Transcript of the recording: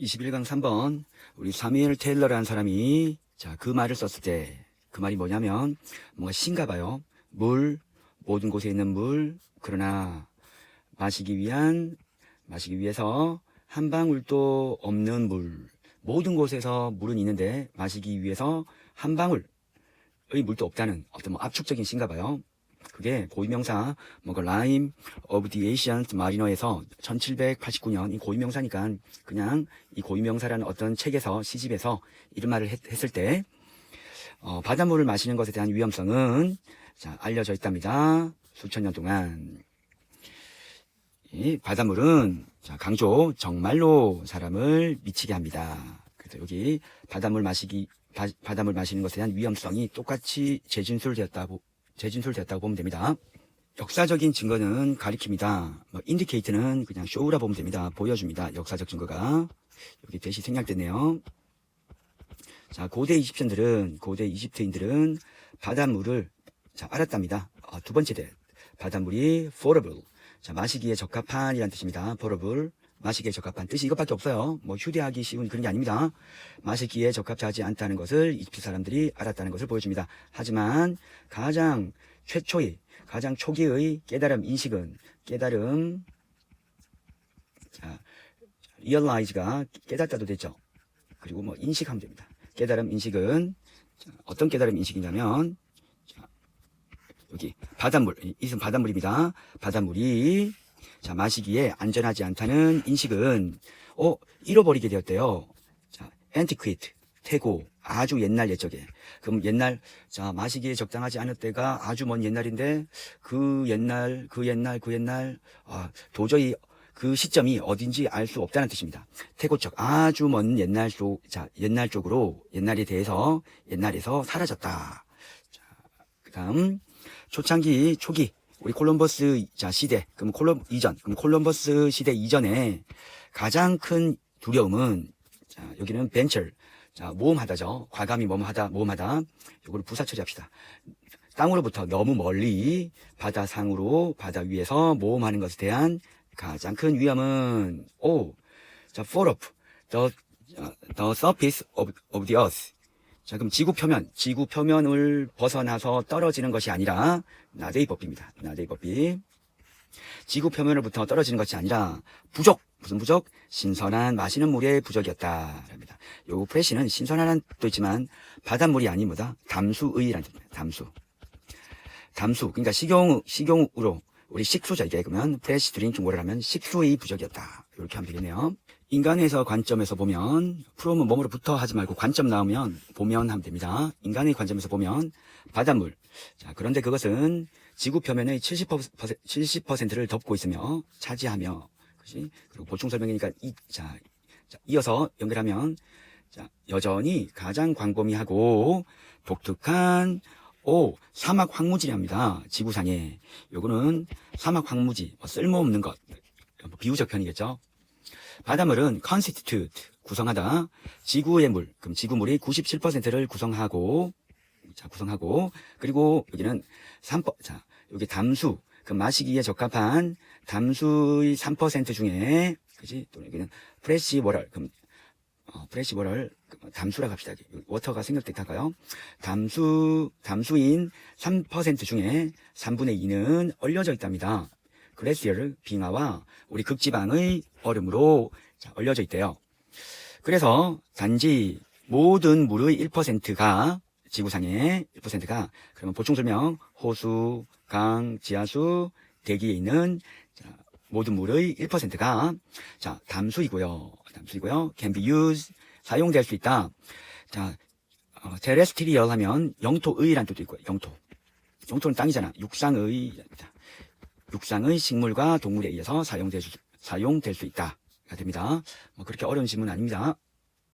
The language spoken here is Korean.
21강 3번 우리 사미엘 테일러라는 사람이 자 그 말을 썼을 때 그 말이 뭐냐면 뭔가 신가 봐요. 물 모든 곳에 있는 물 그러나 마시기 위한 마시기 위해서 한 방울도 없는 물 모든 곳에서 물은 있는데 마시기 위해서 한 방울의 물도 없다는 어떤 뭐 압축적인 신가 봐요. 그게 고유명사 뭔가 라임 오브 디 에이시안트 마리너에서 1789년 이 고유명사니까 그냥 이 고유명사라는 어떤 책에서 시집에서 이런 말을 했, 을때 어, 바닷물을 마시는 것에 대한 위험성은 자, 알려져 있답니다. 수천 년 동안 이 바닷물은 자, 강조 정말로 사람을 미치게 합니다. 그래서 여기 바닷물 마시기 바, 바닷물 마시는 것에 대한 위험성이 똑같이 재진술되었다고 재진술되었다고 보면 됩니다. 역사적인 증거는 가리킵니다. 뭐 인디케이트는 그냥 쇼우라 보면 됩니다. 보여줍니다. 역사적 증거가 여기 대시 생략됐네요. 자, 고대 이집션들은 고대 이집트인들은 바닷물을 자, 알았답니다. 어, 두 번째 대 바닷물이 potable. 자, 마시기에 적합한이라는 뜻입니다. potable. 마시기에 적합한 뜻이 이것밖에 없어요. 뭐 휴대하기 쉬운 그런 게 아닙니다. 마시기에 적합하지 않다는 것을 이집트 사람들이 알았다는 것을 보여줍니다. 하지만 가장 최초의 가장 초기의 깨달음 인식은 깨달음 자, realize가 깨닫다도 되죠. 그리고 뭐 인식하면 됩니다. 깨달음 인식은 자, 어떤 깨달음 인식이냐면 자, 여기 바닷물 이것은 바닷물입니다. 바닷물이 자 마시기에 안전하지 않다는 인식은 어 잃어버리게 되었대요. 자 antiquate 태고 아주 옛날 옛적에 그럼 옛날 자 마시기에 적당하지 않을 때가 아주 먼 옛날인데 그 옛날 그 옛날 그 옛날 아, 도저히 그 시점이 어딘지 알 수 없다는 뜻입니다. 태고적 아주 먼 옛날 쪽, 자, 옛날 쪽으로 옛날에 대해서 옛날에서 사라졌다. 자, 그 다음 초창기 초기 우리 콜럼버스 자 시대 그럼 콜럼 이전 그럼 콜럼버스 시대 이전에 가장 큰 두려움은 자, 여기는 벤처 자, 모험하다죠. 과감히 모험하다, 모험하다. 요거를 부사 처리합시다. 땅으로부터 너무 멀리 바다 상으로 바다 위에서 모험하는 것에 대한 가장 큰 위험은 오, 자, fall off the 어, the surface of, of the earth. 자, 그럼 지구 표면, 지구 표면을 벗어나서 떨어지는 것이 아니라 나데이 법비입니다. 나데이 법비. 지구 표면으로부터 떨어지는 것이 아니라 부족, 무슨 부족? 신선한 마시는 물의 부족이었다. 합니다. 요 프레시는 신선한 뜻도 있지만 바닷물이 아닌 뭐다? 담수의라는 뜻입니다. 담수. 담수. 그러니까 식용, 식용으로 우리 식수죠. 이게 그러면 프레시 드링크 뭐라면 식수의 부족이었다. 이렇게 하면 되겠네요. 인간에서 관점에서 보면 프롬은 몸으로부터 하지 말고 관점 나오면 보면 하면 됩니다. 인간의 관점에서 보면 바닷물. 자, 그런데 그것은 지구 표면의 70%, 70%를 덮고 있으며 차지하며 그지? 그리고 보충 설명이니까 이, 자, 자, 이어서 연결하면 자, 여전히 가장 광범위하고 독특한 오 사막 황무지랍니다. 지구상에 요거는 사막 황무지 뭐 쓸모없는 것뭐 비유적 편이겠죠. 바닷물은 constitute 구성하다. 지구의 물 그럼 지구물이 97%를 구성하고 자 구성하고 그리고 여기는 3%, 자 여기 담수 그 마시기에 적합한 담수의 3% 중에 그지? 또 여기는 프레시 워럴 그럼 어, 프레시 워럴 담수라 합시다. 워터가 생략됐다가요? 담수 담수인 3% 중에 3분의 2는 얼려져 있답니다 글래시얼 빙하와 우리 극지방의 얼음으로 자, 얼려져 있대요. 그래서 단지 모든 물의 1%가 지구상의 1%가 그러면 보충 설명 호수, 강, 지하수, 대기에 있는 자, 모든 물의 1%가 자 담수이고요. 담수이고요. can be used 사용될 수 있다. 자 어, terrestrial 하면 영토의란 뜻도 있고요. 영토. 영토는 땅이잖아. 육상의 육상의 식물과 동물에 의해서 사용될 수, 사용될 수 있다가 됩니다. 뭐 그렇게 어려운 질문 아닙니다.